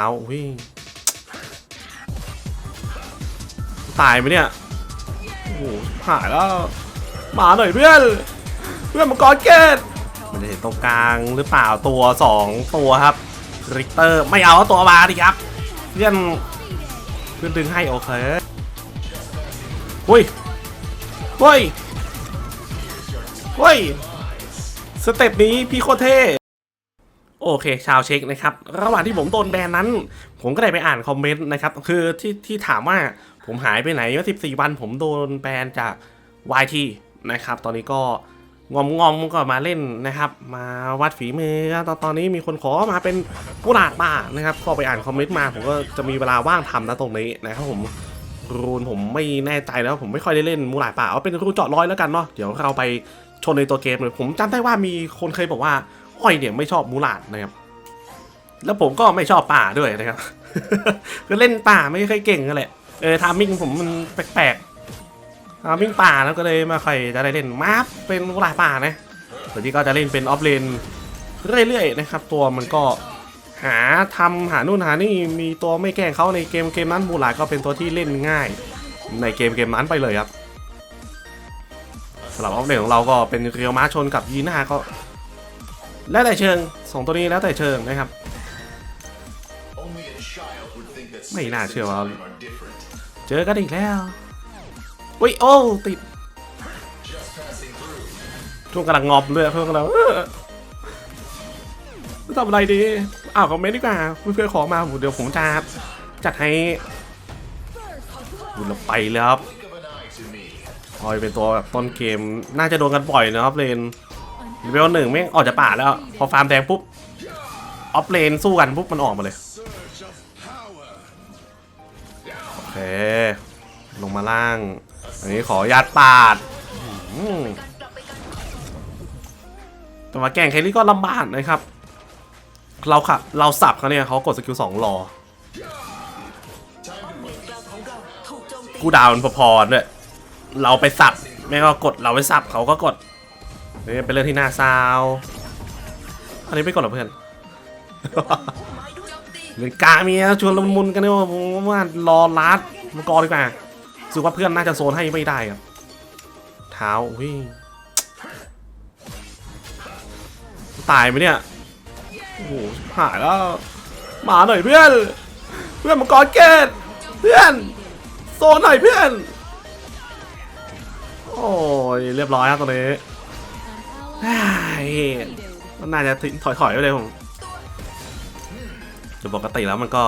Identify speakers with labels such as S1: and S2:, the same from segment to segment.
S1: เอาวิ่งตายไหมเนี่ย โอ้โหหายแล้ว มาหน่อยเพื่อน เพื่อนมังกรเกตมันจะเห็นตรงกลางหรือเปล่าตัวสองตัวครับ ริกเตอร์ไม่เอาตัวมาดิครับ เพื่อน เพื่อนดึงให้โอเคอุ้ยเฮ้ยเฮ้ย สเต็ปนี้พี่โคตรเท่ โอเค ชาวเช็คนะครับ ระหว่างที่ผมโดนแบนนั้น ผมก็ได้ไปอ่านคอมเมนต์นะครับ คือที่ที่ถามว่าผมหายไปไหนว่า14 วันผมโดนแบนจาก YT นะครับ ตอนนี้ก็งอมงอมก็มาเล่นนะครับ มาวัดฝีมือตอนตอนนี้มีคนขอมาเป็นผู้หลาดป่านะครับก็ไปอ่านคอมเมนต์มา ผมก็จะมีเวลาว่างทำนะตรงนี้นะครับผมรูนผมไม่แน่ใจแล้วผมไม่ค่อยได้เล่นมูหลาดป่าเอาเป็นรูนเจาะร้อยแล้วกันเนาะเดี๋ยวเราไปชนในตัวเกมเลยผมจำได้ว่ามีคนเคยบอกว่า อ้อยเนี่ยไม่ชอบมูลาดนะครับ แล้วผมก็ไม่ชอบป่าด้วยนะครับคือเล่นป่าไม่ค่อยเก่งกันแหละเออทามิ่งผมมันแปลกๆทามิ่งป่าแล้วก็เลยไมาค่อยจะได้เล่นมาร์ฟเป็นมูลาดป่านะส่วนที่ก็จะเล่นเป็นออฟเลนเรื่อยๆนะครับ ตัวมันก็หาทำหานู่นหานี่มีตัวไม่แกล้งเขาในเกมเกมนั้นมูลาดก็เป็นตัวที่เล่นง่าย ในเกมเกมนั้นไปเลยครับสำหรับออฟเลนของเราก็เป็นเรียวมาชนกับยีน่าก็ แล้วแต่เชิงสองตัวนี้แล้วแต่เชิงนะครับ ไม่น่าเชื่อว่า เจอกันอีกแล้วอุ้ยโอ้ติดช่วงกำลังงอมเลยช่วงกำลังเออทำอะไรดีอ้าวคอมเมนต์ดีกว่าเพื่อนๆขอมาเดี๋ยวผมจะจัดให้ดูเราไปแล้วครับออยเป็นตัวแบบต้นเกมน่าจะโดนกันบ่อยนะครับเลน เลเวลหนึ่งไม่งออกจากป่าแล้ว พอฟาร์มแดงปุ๊บ ออฟเลนสู้กันปุ๊บมันออกมาเลย โอเค ลงมาล่าง อันนี้ขอยัดปาดแต่ว่าแกล้งแครี่ก็ลำบากนะครับ เราขับเราสับเขาเนี่ยเขากดสกิลสองรอ กูดาวมันพอๆด้วยเราไปสับแม่งก็กดเราไปสับเขาก็กด นี่เป็นเรื่องที่น่าเศร้าอันนี้ไม่กดหรอเพื่อนเรื่องกลางมีนะชวนละมุนกันเนี่ยว่าผมว่ารอลัดมังกรดีกว่ารู้สึกว่าเพื่อนน่าจะโซนให้ไม่ได้ครับเท้าวิ่งตายไหมเนี่ยโอ้โหหายแล้วมาหน่อยเพื่อน เพื่อนมังกรเกตเพื่อน โซนหน่อยเพื่อน โอ้ยเรียบร้อยครับตอนนี้ไอ้ มันน่าจะทิ้งถอยไปเลยผมจะปกติแล้วมันก็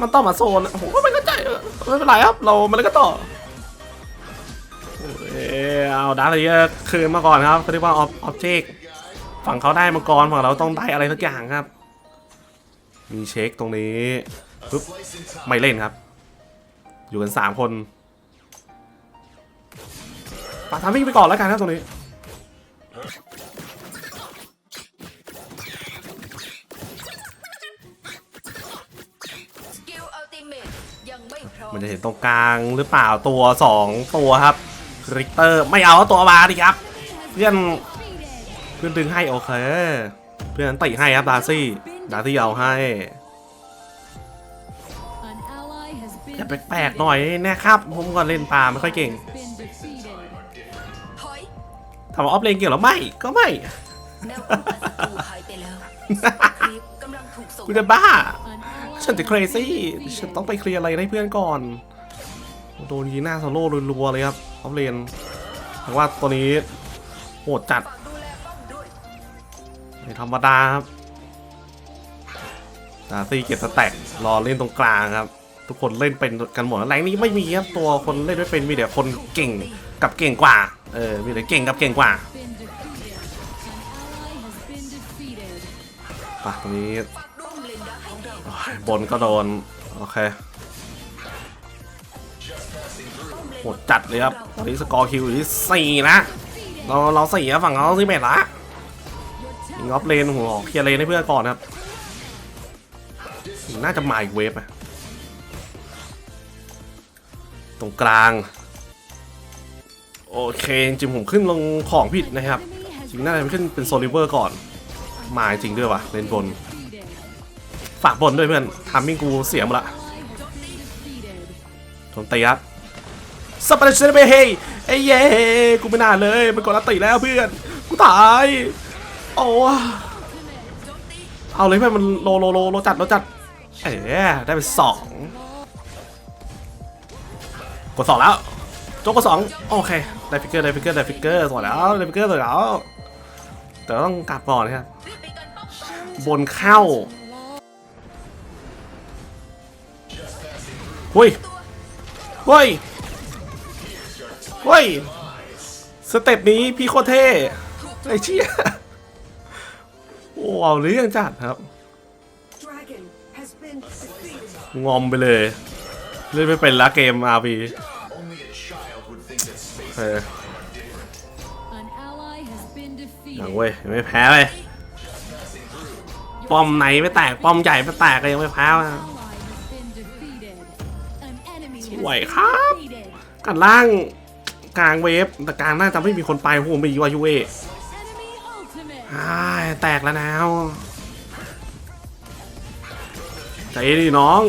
S1: มันต้องมาโซนอะผมก็ไม่เข้าใจไม่เป็นไรครับ เรามันแล้วก็ต่อเอาดาร์เลยคืนมาก่อนครับเขาเรียกว่าออบเจกฝั่งเขาได้มังกรฝั่งเราต้องได้อะไรสักอย่างครับ มีเช็คตรงนี้ปึ๊บไม่เล่นครับ อยู่กันสามคนปาทามิ่งไปก่อนแล้วกันครับตรงนี้
S2: สกิลอัลติเมทยังไม่พร้อม
S1: มันจะเห็นตรงกลางหรือเปล่าตัวสองตัวครับริกเตอร์ไม่เอาตัวมาดิครับ เพื่อนเพื่อนดึงให้โอเค เพื่อนติให้ครับดาร์ซี่ดาร์ซี่เอาให้แต่แปลกๆหน่อยนะครับ ผมก็เล่นปลาไม่ค่อยเก่ง
S2: ถอย
S1: ถามว่าออฟเลนเก่งหรือไม่ก็ไม่
S2: แนวป้องกันศัตรูหายไปแล้วคลิปกำลังถูกส่ง
S1: กูจะบ้า ฉันจะ crazy ฉันต้องไปเคลียร์อะไรให้เพื่อนก่อน โดนยีหน้าโซโล่รัวๆเลยครับออฟเลนแต่ว่าตัวนี้โหดจัด
S2: ดูแลป้อมด้วย
S1: ไม่ธรรมดาครับดาซี่เก็บสแต็กรอเล่นตรงกลางครับ ทุกคนเล่นเป็นกันหมดแรงนี้ไม่มีครับตัวคนเล่นไม่เป็นมีแต่คนเก่งกับเก่งกว่าเออมีแต่เก่งกับเก่งกว่าปะตรงนี้
S2: ร่วมเลนดักของเรา
S1: โอ้ยบนก็โดนโอเคโหดจัดเลยครับตอนนี้สกอร์คิวอยู่ที่สี่นะเราเราสี่ครับฝั่งเขาที่เมตละยิงออฟเลนหัวเคลียร์เลนให้เพื่อนก่อนครับ น่าจะมาอีกเวฟอะ ตรงกลาง โอเคจริงผมขึ้นลงของผิดนะครับจริงน่าจะขึ้นเป็นโซลิเวอร์ก่อน มาจริงด้วยวะเลนบน ฝากบนด้วยเพื่อนทำมิ่งกูเสียหมดละโจมตีครับสเปรย์เซเบเฮไอ้เย่กูไม่น่าเลยมันกดอัตติแล้วเพื่อน กูตายโอ้เอาเลยเพื่อนมันโลโลโลโลจัดโลจัดเอ๋ได้ไปสอง กดสองแล้วโจ๊กกดสองโอเคได้ฟิกเกอร์ได้ฟิกเกอร์ได้ฟิกเกอร์สวยแล้วได้ฟิกเกอร์สวยแล้ว แต่ต้องกลับก่อนนะครับบนเข้าเฮ้ยเฮ้ยเฮ้ยสเต็ปนี้พี่โคเท่ไอ้เชี่ยโอ้เอาเรื่องจัดครับ งอมไปเลย เล่นไม่เป็นละเกม RP
S3: Only a child would think that space
S1: เออยังเว้ยยังไม่แพ้เลยป้อมไหนไม่แตก ป้อมใหญ่ไม่แตกเลยยังไม่แพ้มา
S4: Ally has been defeated. An enemy
S1: สวยครับกันล่างกลางเวฟแต่กลางน่าจะไม่มีคนไปโหมีวายูอ
S4: Enemy ultimate.
S1: อ้ายแตกแล้วนาวใจดิน้อง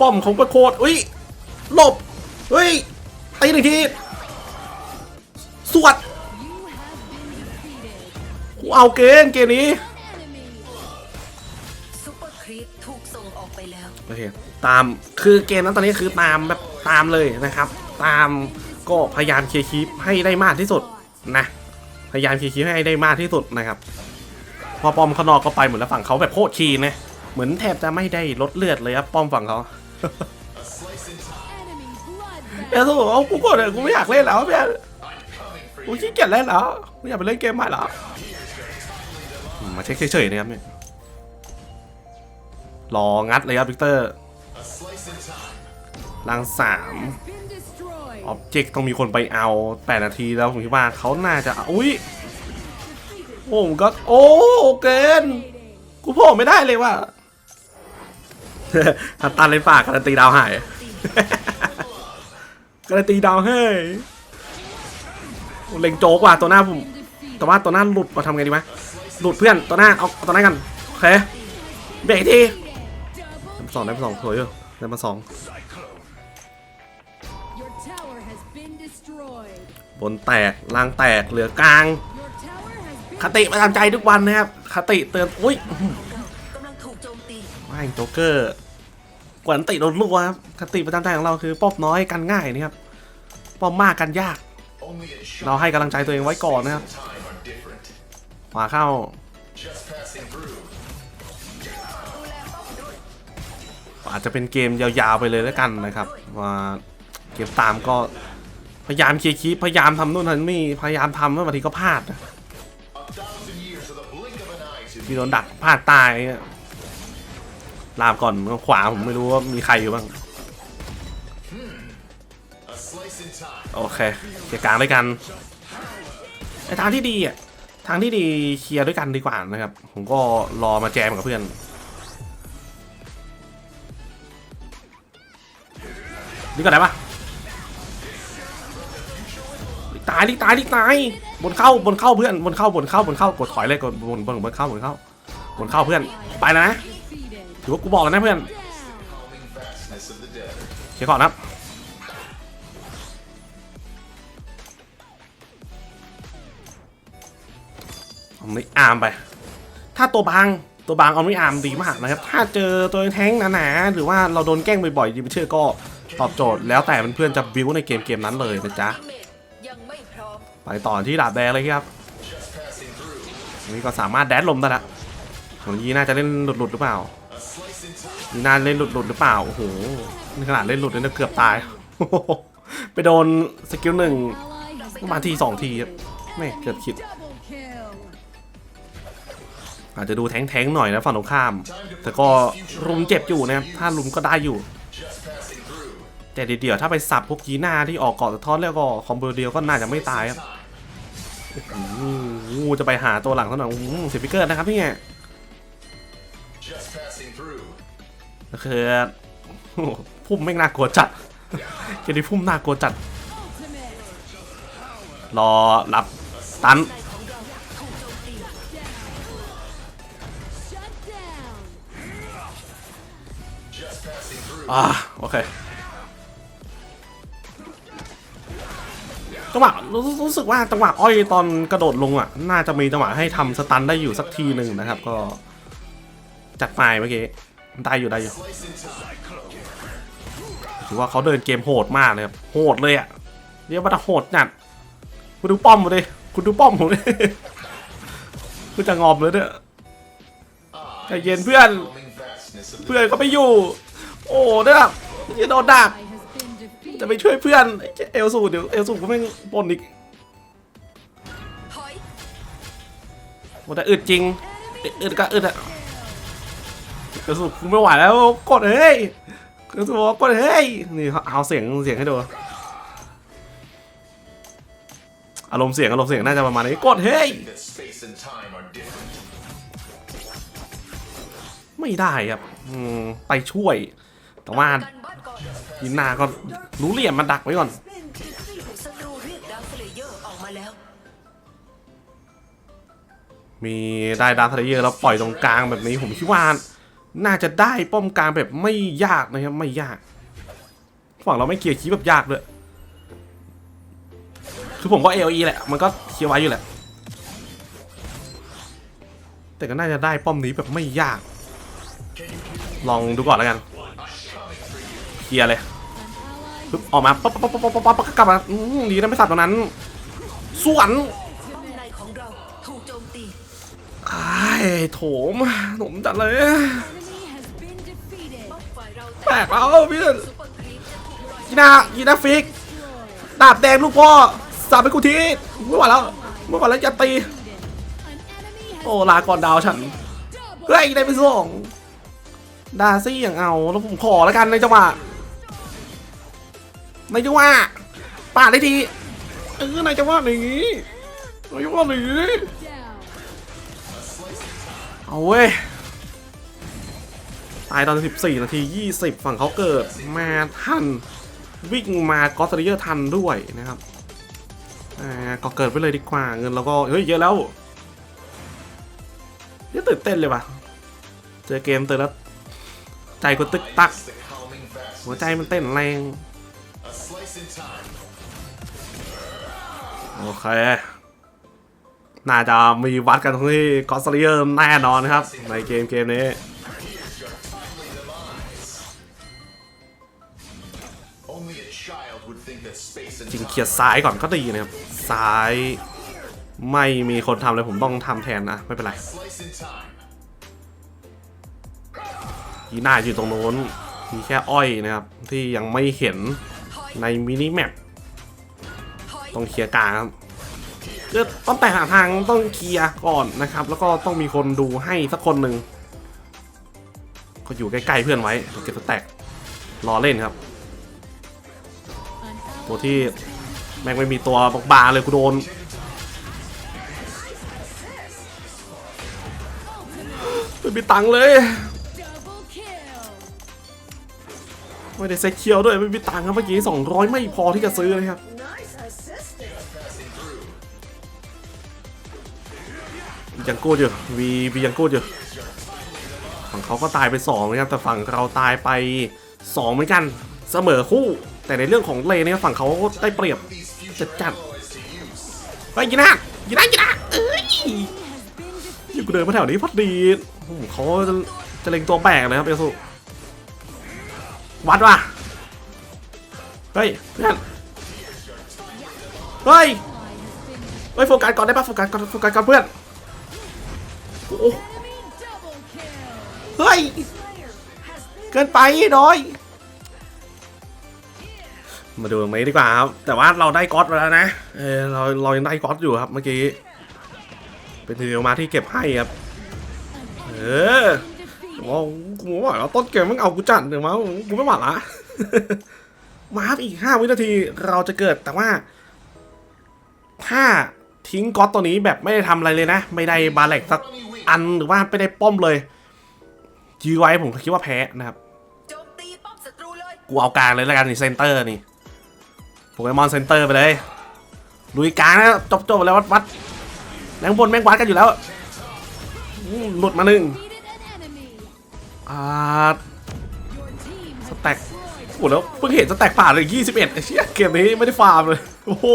S2: ป้อมของ
S1: ประโคตรอุ้ยหลบเฮ้ยตีหนึ่งทีสวดกูเอาเกมเกมนี้
S2: ถูกส่งออกไปแล้ว
S1: โอเคตามคือเกมนั้นตอนนี้คือตามแบบตามเลยนะครับ ตามก็พยายามเคลียร์คลิปให้ได้มากที่สุดนะพยายามเคลียร์คลิปให้ได้มากที่สุดนะครับ พอป้อมข้างนอกก็ไปหมดแล้วฝั่งเขาแบบโคตรคีนนะเหมือนแทบจะไม่ได้ลดเลือดเลยครับป้อมฝั่งเขา
S4: Enemy bloodbath.
S1: เอ้ยสู้เอากูกดเลยกูไม่อยากเล่นแล้วเพื่อนกูขี้เกียจเล่นแล้วกูอยากไปเล่นเกมใหม่แล้วมาเช็คเฉยๆนะครับเนี่ยรองัดเลยครับวิกเตอร์ลังสามออบเจกต์ต้องมีคนไปเอา 8 นาทีแล้วผมคิดว่าเขาน่าจะ อุ้ยโอ้ผมก็ โอ้เกินกูโผล่ไม่ได้เลยว่ะ ฮัตตันเลยฝากการันตีดาวหาย การันตีดาวให้เล็งโจ๊กว่ะตัวหน้าผมแต่ว่าตัวหน้าหลุดมาทำไงดีวะหลุดเพื่อนตัวหน้าเอาตัวหน้ากันโอเคเบรกอีกที
S4: มา
S1: สองได้มาสองสวยอยู่ได้มาสองบนแตกล่างแตกเหลือกลาง คติประจำใจทุกวันนะครับ คติเตือน อุ้ย
S2: กำลังถูกโจมตี
S1: ว่างโจ๊กเกอร์ กวนติโดนลูกครับคติประจำใจของเราคือป้อมน้อยกันง่ายนะครับป้อมมากกันยาก
S3: only a child
S1: เราให้กำลังใจตัวเองไว้ก่อนนะครับ
S3: time are different.
S1: ขวาเข้า
S3: Just passing through.
S1: อาจจะเป็นเกมยาวๆไปเลยแล้วกันนะครับว่าเกมตามก็พยายามเคลียร์คลิปพยายามทำนู่นทำนี่พยายามทำแล้วบางทีก็พลาดนะ
S3: A thousand years of the blink of an eye to
S1: ที่โดนดักพลาดตายเนี่ย ลาบก่อนขวาผมไม่รู้ว่ามีใครอยู่บ้างโอเคเคลียร์กลางด้วยกันไอทางที่ดีอะทางที่ดีเคลียร์ด้วยกันดีกว่านะครับ ผมก็รอมาแจมกับเพื่อนนี่ก็ได้ปะตายดิตายดิตายบนเข้าบนเข้าเพื่อนบนเข้าบนเข้าบนเข้ากดถอยเลยกดบนบนบนเข้าบนเข้าบนเข้าเพื่อนไปนะ ถือว่ากูบอกแล้วนะเพื่อนเคลียร์ก่อนนะอาไม่อาร์มไป ถ้าตัวบางตัวบางเอาไม่อาร์มดีมากนะครับ ถ้าเจอตัวแท้งหนาๆหรือว่าเราโดนแกล้งบ่อยๆดิมเชื่อก็ตอบโจทย์แล้วแต่เพื่อนๆจะบิวในเกมเกมนั้นเลยนะจ๊ะ
S2: ไป
S1: ต่อที่ดาบแดงเลยครับนนี้ก็สามารถแดดลมได้ละของยีน่าจะเล่นหลุดๆหรือเปล่า มีน่าเล่นหลุดหรือเปล่า โอ้โหนี่ขนาดเล่นหลุดเลยนะเกือบตาย ไปโดนสกิลหนึ่งประมาณทีสองทีครับแม่เกือบคิด อาจจะดูแท้งๆหน่อยนะฝั่งตรงข้าม แต่ก็รุมเจ็บอยู่นะครับถ้ารุมก็ได้อยู่ แต่เดี๋ยวถ้าไปสับพวกยีน่าที่ออกเกาะสะท้อนแล้วก็คอมโบเดียวก็น่าจะไม่ตายครับอืมจะไปหาตัวหลังเท่านั้นเซฟิเกอร์นะครับพี่
S3: Just
S1: ก็คือพุ่มไม่น่ากลัวจัดเกมนี้พุ่มน่ากลัวจัด รอรับตัน
S2: อ่าโอ
S1: เคจังหวะรู้รู้สึกว่าจังหวะอ้อยตอนกระโดดลงอะ น่าจะมีจังหวะให้ทำสตันได้อยู่สักทีหนึ่งนะครับ ก็จัดไฟเมื่อกี้ ได้อยู่ได้อยู่
S3: Slice into
S1: ถือว่าเขาเดินเกมโหดมากเลยครับโหดเลยอะเรียกว่าโหดจัดคุณดูป้อมผมดิคุณดูป้อมผมดิคุณจะงอมเลยเนี่ยใจเย็นเพื่อน
S3: calming vastness of the
S1: เพื่อนก็ไม่อยู่ โอ้เนี่ยจะโดนดัก
S4: I has been defeated.
S1: จะไปช่วยเพื่อนไอ้เอลสูเดี๋ยวเอลสูก็ไม่งปนอีก
S2: ถอย
S1: หมดแต่อึดจริงอึดอึดก็อึดอะ เอลสูกูไม่ไหวแล้วกดเฮ้ยเอลสูบอกกดเฮ้ยนี่เอาเสียงเสียงให้ดูอารมณ์เสียงอารมณ์เสียงน่าจะประมาณนี้กดเฮ้ยไม่ได้ครับไปช่วย แต่ว่ายินนาก็รู้เหลี่ยมมาดักไว้ก่อน
S2: มี
S1: ได้ดาร์ทเลเยอร์แล้วปล่อยตรงกลางแบบนี้ผมคิดว่า น่าจะได้ป้อมกลางแบบไม่ยากนะครับไม่ยากฝั่งเราไม่เคลียร์คีแบบยากด้วยคือผมก็เอลีแหละมันก็เคลียร์ไว้อยู่แหละ แต่ก็น่าจะได้ป้อมนี้แบบไม่ยาก ลองดูก่อนแล้วกันเคลียร์เลยปึ๊บออกมาปั๊บปั๊บปั๊บปั๊บปั๊บปั๊บกลับมาดีนะไม่สับตรงนั้นสวนไอ้โถมโถมจัดเลย แปลกแล้วพี่
S2: ซุปเปอร์ครีปจะถูกปล่อย
S1: ยีนายีนาฟิก ดาบแดงลูกพ่อสาบไปกูทีไม่ไหวแล้วไม่ไหวแล้วจะตี โอ้ลาก่อนดาวฉันเฮ้ยได้ไปสองดาซี่อย่างเอาแล้วผมขอแล้วกันในจังหวะในจังหวะป่าได้ทีเออในจังหวะนี้ในจังหวะนี้เอาเว้ย ตายตอน 14 นาที 20 ฝั่งเขาเกิดมาทัน วิ่งมากอสเตเยร์ทันด้วยนะครับอ่าก็เกิดไปเลยดีกว่าเงินเราก็เฮ้ยเยอะแล้วนี่ตื่นเต้นเลยว่ะเจอเกมเตือนแล้วใจก็ตึกตัก หัวใจมันเต้นแรงโอเค น่าจะมีวัดกันตรงที่กอสเตเยร์แน่นอนนะครับ ในเกมเกมนี้ จริงเคลียร์ซ้ายก่อนก็ดีนะครับ ซ้าย ไม่มีคนทำเลยผมต้องทำแทนนะ ไม่เป็นไรยีน่าอยู่ตรงโน้น มีแค่อ้อยนะครับ ที่ยังไม่เห็นในมินิแมปต้องเคลียร์กลางครับก็ต้องแต่หาทางต้องเคลียร์ก่อนนะครับ แล้วก็ต้องมีคนดูให้สักคนหนึ่งก็อยู่ใกล้ๆเพื่อนไว้เก็บแตกรอเล่นครับ ตัวที่แม่งไม่มีตัวบางๆเลยกูโดนไม่มีตังเลย ไม่ได้เซ็กเคียวด้วยไม่มีตังครับเมื่อกี้ 200 ไม่พอที่จะซื้อเลยครับยังกูดอยู่วีวียังกูดอยู่ฝั่งเขาก็ตายไป2นะครับแต่ฝั่งเราตายไป 2 เหมือนกันเสมอคู่ แต่ในเรื่องของเลนเนี่ยฝั่งเขาได้เปรียบจัดจัดไปยีนายีนายีนาเอ้ยอยู่กูเดินมาแถวนี้พอดีโอ้โหเขาจะจะเล็งตัวแบกเลยครับเอลสุวัดว่ะเฮ้ยเพื่อนเฮ้ยเฮ้ยโฟกัสก่อนได้ปะโฟกัสก่อนโฟกัสก่อนเพื่อนโอ้เฮ้ย เกินไปน้อย มาดูตรงนี้ดีกว่าครับ แต่ว่าเราได้ก๊อตมาแล้วนะเออเราเรายังได้ก๊อตอยู่ครับเมื่อกี้ เป็นทีเดียวมาที่เก็บให้ครับ เออ
S4: has been defeated.
S1: ว่ากูไม่ไหวแล้วต้นเกมมึงเอากูจัดเดี๋ยวมากูไม่ไหวละ มาครับอีกห้าวินาทีเราจะเกิดแต่ว่า ถ้าทิ้งก๊อตตัวนี้แบบไม่ได้ทำอะไรเลยนะ ไม่ได้บาเล็กสักอันหรือว่าไม่ได้ป้อมเลยยื้อไว้ผมคิดว่าแพ้นะครับ กูเอากลางเลยแล้วกันนี่เซนเตอร์นี่ โปเกมอนเซนเตอร์ไปเลยลุยกลางนะจบจบแล้ววัดวัดแรงบนแม่งวัดกันอยู่แล้วหลุดมาหนึ่งอ่าสแต็กโอ้แล้วเพิ่งเห็นสแต็กป่าเลย21ไอ้เชี่ยเกมนี้ไม่ได้ฟาร์มเลยโอ้โห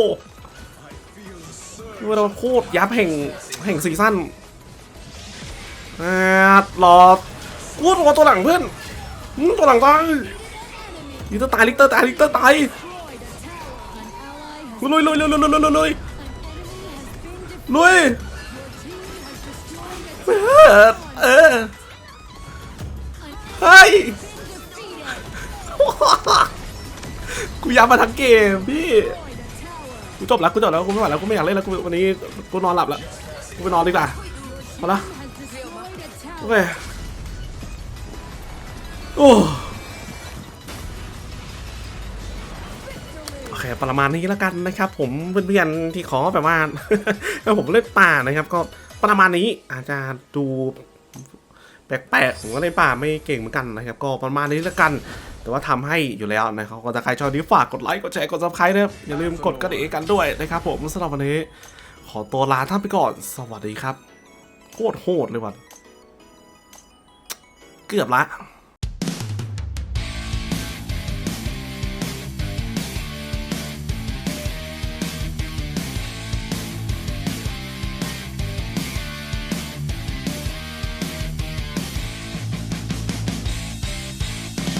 S1: นี่เราโคตรยับแห่งแห่งซีซั่นอ่ารอกูรอตัวหลังเพื่อนอืมตัวหลังตายลิกเตอร์ตายลิกเตอร์ตายลิกเตอร์ตาย ลุยลุยลุยลุยลุยลุยลุย
S4: an enemy has been defeated.
S1: ลุย
S4: Your team has destroyed a
S1: เออเออเฮ้ย
S4: defeated.
S1: กูย้ำมาทั้งเกมพี่
S4: Destroyed a tower.
S1: กูจบแล้วกูจบแล้วกูไม่ไหวแล้วกูไม่อยากเล่นแล้วกูวันนี้กูนอนหลับแล้วกูไปนอนดีกว่ามาละ
S4: Has destroyed a
S1: โอ
S4: tower.
S1: เคโอ้ เคประมาณนี้แล้วกันนะครับ ผมเพื่อนๆที่ขอแบบว่าแล้วผมเล่นป่านะครับ ก็ประมาณนี้อาจจะดูแปลกๆผมก็เล่นป่าไม่เก่งเหมือนกันนะครับ ก็ประมาณนี้แล้วกัน แต่ว่าทำให้อยู่แล้วนะครับก็ถ้าใครชอบนี้ฝากกดไลค์กดแชร์กดซับสไครต์นะครับอย่าลืมกดกระดิ่งกันด้วยนะครับ ผมสำหรับวันนี้ ขอตัวลาท่านไปก่อน สวัสดีครับโคตรโหดเลยว่ะเกือบละ